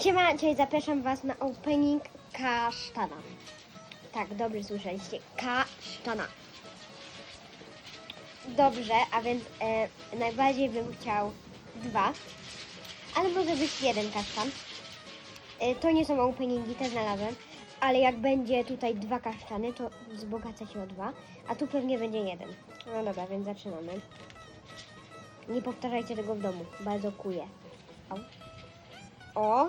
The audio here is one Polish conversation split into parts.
Siema, dzisiaj zapraszam Was na opening kasztana. Tak, dobrze słyszeliście. Kasztana. Dobrze, a więc e, najbardziej bym chciał dwa, ale może być jeden kasztan. E, to nie są openingi, te znalazłem, ale jak będzie tutaj dwa kasztany, to wzbogaca się o dwa, a tu pewnie będzie jeden. No dobra, więc zaczynamy. Nie powtarzajcie tego w domu, bardzo kuje. O!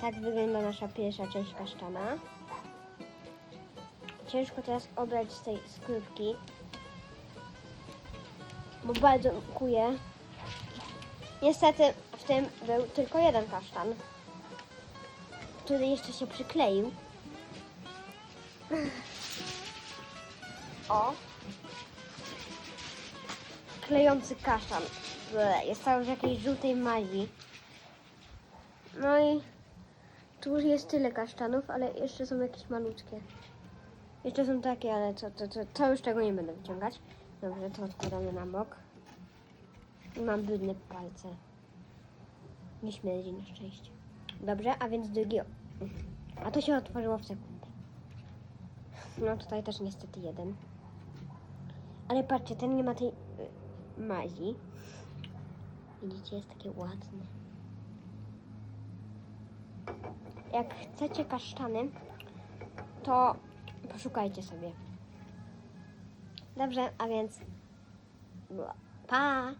Tak wygląda nasza pierwsza część kasztana. Ciężko teraz obrać z tej skrzypki, bo bardzo kuje. Niestety w tym był tylko jeden kasztan, który jeszcze się przykleił. O! Klejący kasztan. Jest cały w jakiejś żółtej mazi. No i tu już jest tyle kasztanów, ale jeszcze są jakieś malutkie. Jeszcze są takie, ale to, to, to, to już tego nie będę wyciągać. Dobrze, to odkładamy na bok. I mam brudne palce. Nie śmierdzi na szczęście. Dobrze, a więc drugi. A to się otworzyło w sekundę. No tutaj też niestety jeden. Ale patrzcie, ten nie ma tej y, mazi. Widzicie, jest takie ładne. Jak chcecie kasztany, to poszukajcie sobie. Dobrze, a więc pa!